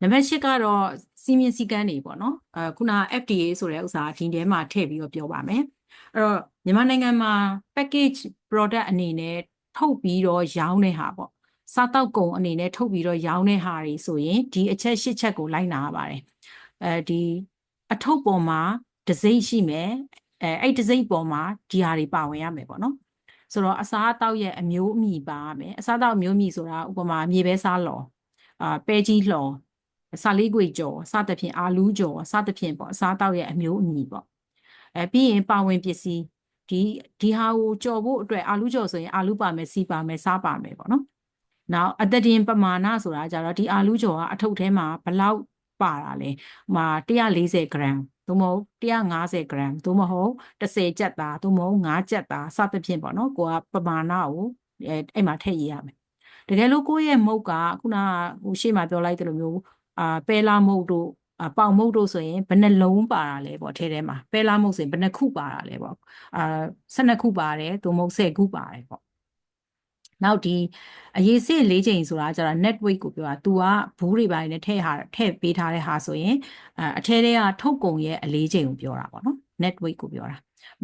နံပါတ်၈ကတော့စီမင်းစည်းကမ်းတွေပေါ့နော်အဲခုန FDA ဆိုတဲ့ဥစ္စာဒီထဲမှာထည့်ပြီးတော့ပြောပါမယ်အဲ့တော့မြန်မာနိုင်ငံမှာ package product အနေနဲ့ထုတ်ပြီးတော့ရောင်းတဲ့ဟာပေါ့စားတောက်ကုန်အနေနဲ့ထုတ်ပြီးတော့ရောင်းတဲ့ဟာတွေဆိုရင်ဒီအချက်၈ချက်ကိုလိုက်နာရပါတယ်အဲဒီအထုပ်ပေါ်မှာဒစိမ့်ရှိမယ်အဲအဲ့ဒစိမ့်ပေါ်မှာဒီဟာတွေပါဝင်ရမယ်ပေါ့နော်ဆိုတော့အစားအသောက်ရဲ့အမျိုးအမည်ပါရမယ်အစားအသောက်အမျိုးအမည်ဆိုတာဥပမာမြေပဲစားလော်အာပဲကြီးလော် စာလေးကွေကြော်စသဖြင့်အာလူးကြော်စသဖြင့်ပေါ့အစားအသောက်ရဲ့အမျိုးအမည်ပေါ့အဲပြီးရင်ပါဝင်ပစ္စည်းဒီဒီဟာကိုကြော်ဖို့အတွက်အာလူးကြော်ဆိုရင်အာလူးပါမယ်စီပါမယ်စားပါမယ်ပေါ့နော်နောက်အသက်တင်ပမာဏဆိုတာကြတော့ဒီအာလူးကြော်ကအထုပ်ထဲမှာဘလောက်ပါတာလဲဟိုမှာ140 gram သို့မဟုတ်150 gram သို့မဟုတ်10ကျပ်သားသို့မဟုတ်5ကျပ်သားစသဖြင့်ပေါ့နော်ကိုကပမာဏကိုအဲအဲ့မှာထည့်ရေးရမယ်တကယ်လို့ကိုယ့်ရဲ့မုတ်ကခုနကဟိုရှေ့မှာပြောလိုက်တယ်လို့မျိုး အာပဲလာမုတ်တို့အပေါင်မုတ်တို့ဆိုရင်ဘယ်နှလုံးပါတာလဲပေါ့ထဲထဲမှာပဲလာမုတ်ဆိုရင်ဘယ်နှခုပါတာလဲပေါ့အာ12ခုပါတယ်သို့မဟုတ်10ခုပါတယ်ပေါ့နောက်ဒီအရေးစစ်၄ချိန်ဆိုတာကျတော့ net weight ကိုပြောတာ तू ကဘူးတွေပိုင်းနဲ့ထည့်ဟာထည့်ပေးထားတဲ့ဟာဆိုရင်အအထဲထဲကထုတ်ကုန်ရဲ့အလေးချိန်ကိုပြောတာပေါ့နော် net weight ကိုပြောတာ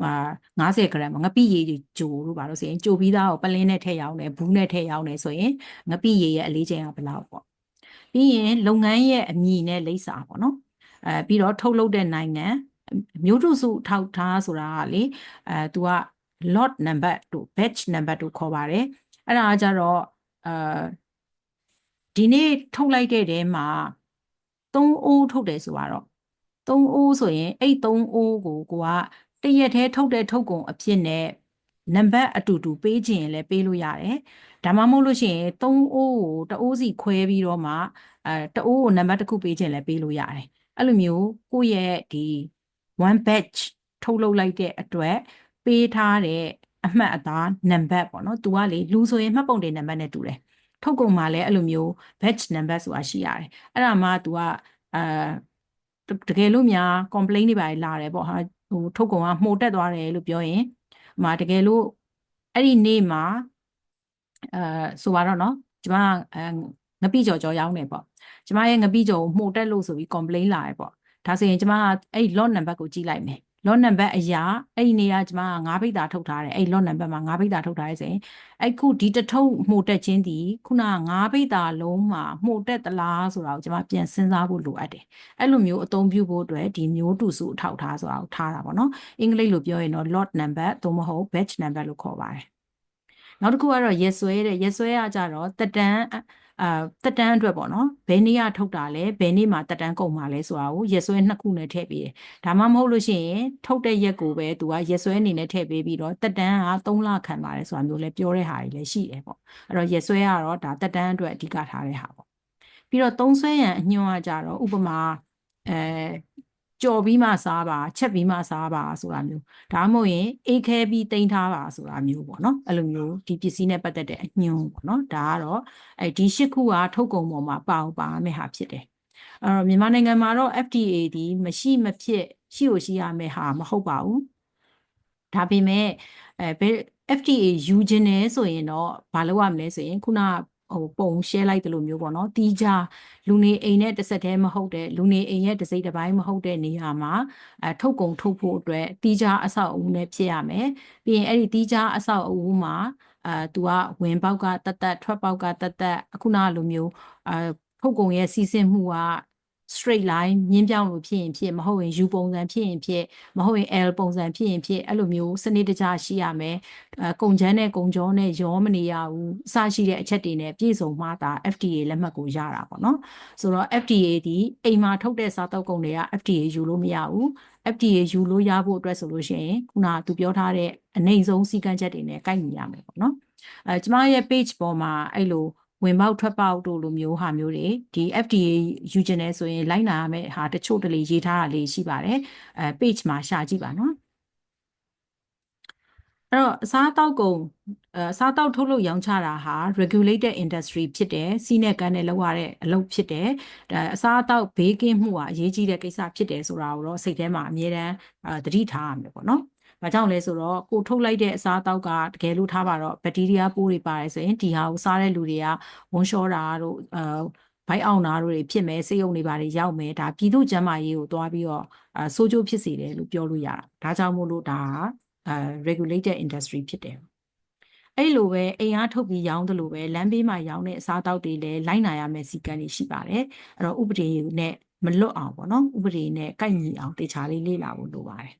ဟာ90 gram ငပိရည်ကြိုလို့ပါလို့ဆိုရင်ကြိုပြီးသားကိုပလင်းနဲ့ထည့်ရောင်းတယ်ဘူးနဲ့ထည့်ရောင်းတယ်ဆိုရင်ငပိရည်ရဲ့အလေးချိန်ကဘယ်လောက်ပေါ့ ပြီးရင်လုပ်ငန်းရဲ့အမည်နဲ့လိပ်စာပေါ့နော်အဲပြီးတော့ထုတ်လုပ်တဲ့နိုင်ငံမျိုးတုစုထောက်ထားဆိုတာကလေအဲ तू က lot number တို့ batch number တို့ခေါ်ပါတယ်အဲ့ဒါကြတော့အာဒီနေ့ထုတ်လိုက်တဲ့တဲမှာ3အိုးထုတ်တယ်ဆိုတော့3အိုးဆိုရင်အဲ့3အိုးကိုကိုကတရက်တည်းထုတ်တဲ့ထုတ်ကုန်အဖြစ်နဲ့ နံပါတ်အတူတူပေးခြင်းရင်လည်းပေးလို့ရတယ်ဒါမှမဟုတ်လို့ရှိရင်3အိုးကိုတအိုးစီခွဲပြီးတော့မှအဲတအိုးကိုနံပါတ်တစ်ခုပေးခြင်းလည်းပေးလို့ရတယ်အဲ့လိုမျိုးကိုယ့်ရဲ့ဒီ one batch ထုတ်လုပ်လိုက်တဲ့အတွက်ပေးထားတဲ့အမှတ်အသားနံပါတ်ပေါ့နော်။ तू ကလေလူဆိုရင်မှတ်ပုံတင်နံပါတ်နဲ့တူတယ်။ထုတ်ကုန်မှာလည်းအဲ့လိုမျိုး batch number ဆိုတာရှိရတယ်။အဲ့ဒါမှ तू ကအာတကယ်လို့များ complaint တွေပါလာတယ်ပေါ့ဟာဟိုထုတ်ကုန်ကမှုတ်တက်သွားတယ်လို့ပြောရင် မှာတကယ်လို့အဲ့ဒီနေ့မှာအာဆိုပါတော့နော်ကျမအဲငပိကြော်ကြော်ရောင်းနေပေါ့ကျမရဲ့ငပိကြော်ကိုမှုတ်တက်လို့ဆိုပြီး complaint လာတယ်ပေါ့ဒါဆိုရင်ကျမကအဲ့ lot number ကိုကြည့်လိုက်မယ် lot number အရာအဲ့ဒီနေရာကျွန်မက9ဘိတ်တာထုတ်ထားတယ်အဲ့ lot number မှာ9ဘိတ်တာထုတ်ထားရဲဆိုရင်အဲ့ခုဒီတထုပ်မှုတက်ခြင်းဒီခုန9ဘိတ်တာလုံးမှာမှုတက်သလားဆိုတာကိုကျွန်မပြန်စဉ်းစားဖို့လိုအပ်တယ်အဲ့လိုမျိုးအသုံးပြုဖို့အတွက်ဒီမျိုးတူစုအထောက်ထားဆိုတာကိုထားတာပေါ့နော်အင်္ဂလိပ်လိုပြောရင်တော့ lot number သို့မဟုတ် batch number လို့ခေါ်ပါတယ်နောက်တစ်ခုကတော့ရက်ဆွဲတဲ့ရက်ဆွဲကကြတော့တက်တန်း အာတက်တန်းအတွက်ပေါ့နော်ဘယ်နေ့ကထုတ်တာလဲဘယ်နေ့မှာတက်တန်းကုန်မှာလဲဆိုတာကိုရက်ဆွဲနှစ်ခုနဲ့ထည့်ပေးတယ်ဒါမှမဟုတ်လို့ရှိရင်ထုတ်တဲ့ရက်ကိုပဲသူကရက်ဆွဲအနေနဲ့ထည့်ပေးပြီးတော့တက်တန်းက3လခံပါတယ်ဆိုတာမျိုးလဲပြောတဲ့ဟာတွေလည်းရှိတယ်ပေါ့အဲ့တော့ရက်ဆွဲကတော့ဒါတက်တန်းအတွက်အဓိကထားတဲ့ဟာပေါ့ပြီးတော့သုံးဆွဲရန်အညွှန်းကကြတော့ဥပမာအဲ ကြော်ပြီးမှစားပါချက်ပြီးမှစားပါဆိုတာမျိုးဒါမှမဟုတ်ရင်အေးခဲပြီးတိမ့်ထားပါဆိုတာမျိုးပေါ့နော်အဲ့လိုမျိုးဒီပစ္စည်းနဲ့ပတ်သက်တဲ့အညွှန်းပေါ့နော်ဒါကတော့အဲဒီရှစ်ခုကထုတ်ကုန်ပေါ်မှာပါအောင်ပါမယ့်ဟာဖြစ်တယ်အဲ့တော့မြန်မာနိုင်ငံမှာတော့ FDA ဒီမရှိမဖြစ်ရှိကိုရှိရမယ့်ဟာမဟုတ်ပါဘူးဒါပေမဲ့အဲဘယ် FDA ယူခြင်းနဲ့ဆိုရင်တော့ဘာလုပ်ရမလဲဆိုရင်ခုန ဟိုပုံ share လိုက်တယ်လို့မျိုးပေါ့နော်တီးကြလူနေအိမ်နဲ့တစ်ဆက်တည်းမဟုတ်တဲ့လူနေအိမ်ရဲ့တစ်စိတ်တစ်ပိုင်းမဟုတ်တဲ့နေရာမှာအဲထုတ်ကုန်ထုတ်ဖို့အတွက်တီးကြအဆောက်အဦနဲ့ဖြစ်ရမယ်ပြီးရင်အဲ့ဒီတီးကြအဆောက်အဦမှာအဲ तू ကဝင်ပေါက်ကတတ်တတ်ထွက်ပေါက်ကတတ်တတ်အခုနလိုမျိုးအဲထုတ်ကုန်ရဲ့စီးဆင်းမှုက straight line မြင်းပြောင်းလို့ဖြစ်ရင်ဖြစ်မဟုတ်ရင် U ပုံစံဖြစ်ရင်ဖြစ်မဟုတ်ရင် L ပုံစံဖြစ်ရင်ဖြစ်အဲ့လိုမျိုးစနစ်တကျရှိရမယ်အဲကုံချမ်းနဲ့ကုံကြောနဲ့ရောမနေရဘူးအစရှိတဲ့အချက်တွေနဲ့ပြည့်စုံမှသာ FDA လက်မှတ်ကိုရတာပေါ့နော်ဆိုတော့ FDA ဒီအိမ်မှာထုတ်တဲ့စားတောက်ကုန်တွေက FDA ယူလို့မရဘူး FDA ယူလို့ရဖို့အတွက်ဆိုလို့ရှိရင်ခုနကသူပြောထားတဲ့အနိုင်ဆုံးစည်းကမ်းချက်တွေနဲ့ကိုက်ညီရမယ်ပေါ့နော်အဲကျမရဲ့ page ပေါ်မှာအဲ့လို ဝင်ပေါက်ထွက်ပေါက်တို့လိုမျိုးဟာမျိုးတွေဒီ FDA ယူကျင်နေဆိုရင်လိုက်နာရမယ့်ဟာတချို့တလေရေးထားတာလေးရှိပါတယ်အဲ page မှာရှာကြည့်ပါနော်အဲ့တော့အစားတောက်ကုန်အစားတောက်ထုတ်လုပ်ရောင်းချတာဟာ regulated industry ဖြစ်တယ်စီးနဲ့ကန်းနဲ့လောက်ရတဲ့အလုပ်ဖြစ်တယ်ဒါအစားတောက်ဘေးကင်းမှုဟာအရေးကြီးတဲ့ကိစ္စဖြစ်တယ်ဆိုတာကိုတော့စိတ်ထဲမှာအမြဲတမ်းသတိထားရမယ်ပေါ့နော် ဘာကြောင့်လဲဆိုတော့ကိုထုတ်လိုက်တဲ့အစားအသောက်ကတကယ်လို့ထားပါတော့ဘက်တီးရီးယားပိုးတွေပါတယ်ဆိုရင်ဒီဟာကိုစားတဲ့လူတွေကဝန်းလျှောတာတို့အာဘိုက်အောင်နာတို့တွေဖြစ်မယ်စေယုံတွေဘာတွေရောက်မယ်ဒါပြည်သူ့ကျန်းမာရေးကိုသွားပြီးတော့အဲဆိုးကျိုးဖြစ်စေတယ်လို့ပြောလို့ရတာဒါကြောင့်မို့လို့ဒါကအဲ regulated industry ဖြစ်တယ်အဲ့လိုပဲအိမ်အားထုတ်ပြီးရောင်းတယ်လို့ပဲလမ်းဘေးမှာရောင်းတဲ့အစားအသောက်တွေလည်းလိုက်နာရမယ့်စီကံတွေရှိပါတယ်အဲ့တော့ဥပဒေနဲ့မလွတ်အောင်ပေါ့နော်ဥပဒေနဲ့ကိုက်ညီအောင်တေချာလေးလေ့လာဖို့လိုပါတယ်